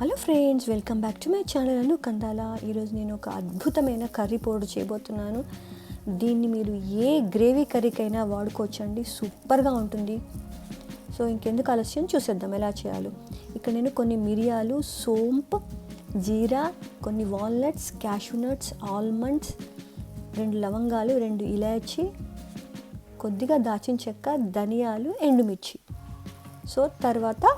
Hello friends welcome back to my channel Anu Kandala ఈరోజు నేను ఒక అద్భుతమైన కర్రీ పౌడర్ చేయబోతున్నాను. దీన్ని మీరు ఏ గ్రేవీ కర్రీకైనా వాడుకోవచ్చండి. సూపర్గా ఉంటుంది. సో ఇంకెందుకు ఆలస్యం? చూసేద్దాం ఎలా చేయాలో. ఇక్కడ నేను కొన్ని మిరియాలు సోంపు జీరా కొన్ని వాల్నట్స్ క్యాషూ నట్స్ ఆల్మండ్స్ రెండు లవంగాలు రెండు ఇలాచి కొద్దిగా దాచిన చెక్క ధనియాలు ఎండుమిర్చి. సో తర్వాత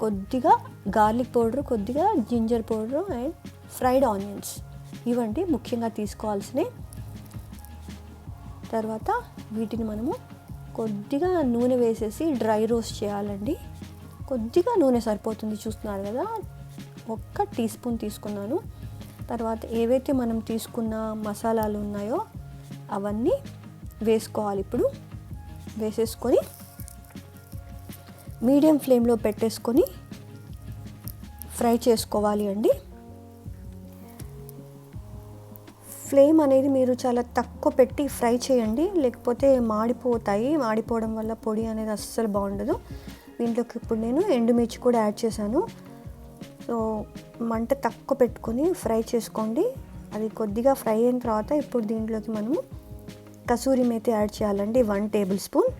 కొద్దిగా గార్లిక్ పౌడర్ కొద్దిగా ginger powder and fried onions ఇవండి ముఖ్యంగా తీసుకోవాల్సినవి. తర్వాత వీటిని మనము కొద్దిగా నూనె వేసేసి డ్రై రోస్ట్ చేయాలండి. కొద్దిగా నూనె సరిపోతుంది చూస్తున్నారు కదా. ఒక్క టీ స్పూన్ తీసుకున్నాను. తర్వాత ఏవైతే మనం తీసుకున్న మసాలాలు ఉన్నాయో అవన్నీ వేసుకోవాలి ఇప్పుడు. వేసేసుకొని మీడియం ఫ్లేమ్లో పెట్టేసుకొని ఫ్రై చేసుకోవాలి అండి. ఫ్లేమ్ అనేది మీరు చాలా తక్కువ పెట్టి ఫ్రై చేయండి లేకపోతే మాడిపోతాయి. మాడిపోవడం వల్ల పొడి అనేది అస్సలు బాగుండదు. దీంట్లోకి ఇప్పుడు నేను ఎండుమిర్చి కూడా యాడ్ చేశాను. సో మంట తక్కువ పెట్టుకొని ఫ్రై చేసుకోండి. అది కొద్దిగా ఫ్రై అయిన తర్వాత ఇప్పుడు దీంట్లోకి మనము కసూరి మేతి యాడ్ చేయాలండి వన్ టేబుల్ స్పూన్.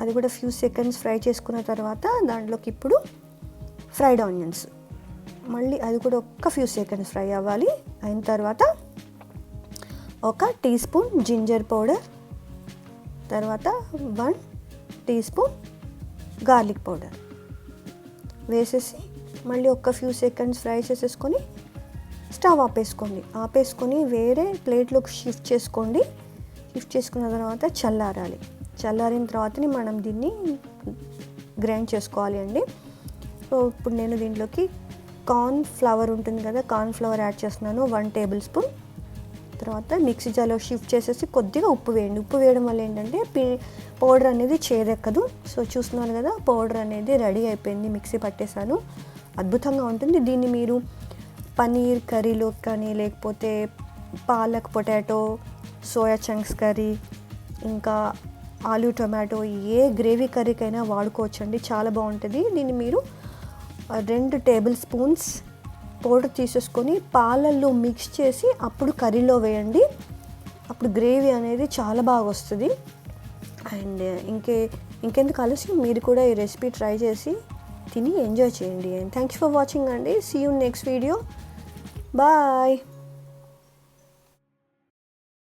అది కూడా ఫ్యూ సెకండ్స్ ఫ్రై చేసుకున్న తర్వాత దాంట్లోకి ఇప్పుడు ఫ్రైడ్ ఆనియన్స్ మళ్ళీ అది కూడా ఒక్క ఫ్యూ సెకండ్స్ ఫ్రై అవ్వాలి. అయిన తర్వాత ఒక టీ స్పూన్ జింజర్ పౌడర్ తర్వాత one teaspoon garlic powder వేసేసి మళ్ళీ ఒక ఫ్యూ సెకండ్స్ ఫ్రై చేసేసుకొని స్టవ్ ఆపేసుకోండి. ఆపేసుకొని వేరే ప్లేట్లోకి షిఫ్ట్ చేసుకోండి. షిఫ్ట్ చేసుకున్న తర్వాత చల్లారాలి. చల్లారిన తర్వాతని మనం దీన్ని గ్రైండ్ చేసుకోవాలి అండి. సో ఇప్పుడు నేను దీంట్లోకి కార్న్ ఫ్లవర్ ఉంటుంది కదా కార్న్ ఫ్లవర్ యాడ్ చేస్తున్నాను. One tablespoon. తర్వాత మిక్సీ జార్లో షిఫ్ట్ చేసేసి కొద్దిగా ఉప్పు వేయండి. ఉప్పు వేయడం వల్ల ఏంటంటే పి పౌడర్ అనేది చేదెక్కదు. సో చూస్తున్నాను కదా పౌడర్ అనేది రెడీ అయిపోయింది మిక్సీ పట్టేశాను. అద్భుతంగా ఉంటుంది. దీన్ని మీరు పనీర్ కర్రీలో కానీ లేకపోతే palak potato soya chunks curry ఇంకా ఆలూ టొమాటో ఏ గ్రేవీ కర్రీకైనా వాడుకోవచ్చండి. చాలా బాగుంటుంది. దీన్ని మీరు రెండు టేబుల్ స్పూన్స్ పౌడర్ తీసేసుకొని పాలల్లో మిక్స్ చేసి అప్పుడు కర్రీలో వేయండి. అప్పుడు గ్రేవీ అనేది చాలా బాగా వస్తుంది. అండ్ ఇంకే ఇంకెందుకు ఆలస్యం? మీరు కూడా ఈ రెసిపీ ట్రై చేసి తిని ఎంజాయ్ చేయండి. అండ్ థ్యాంక్స్ ఫర్ వాచింగ్ అండి. See you next video bye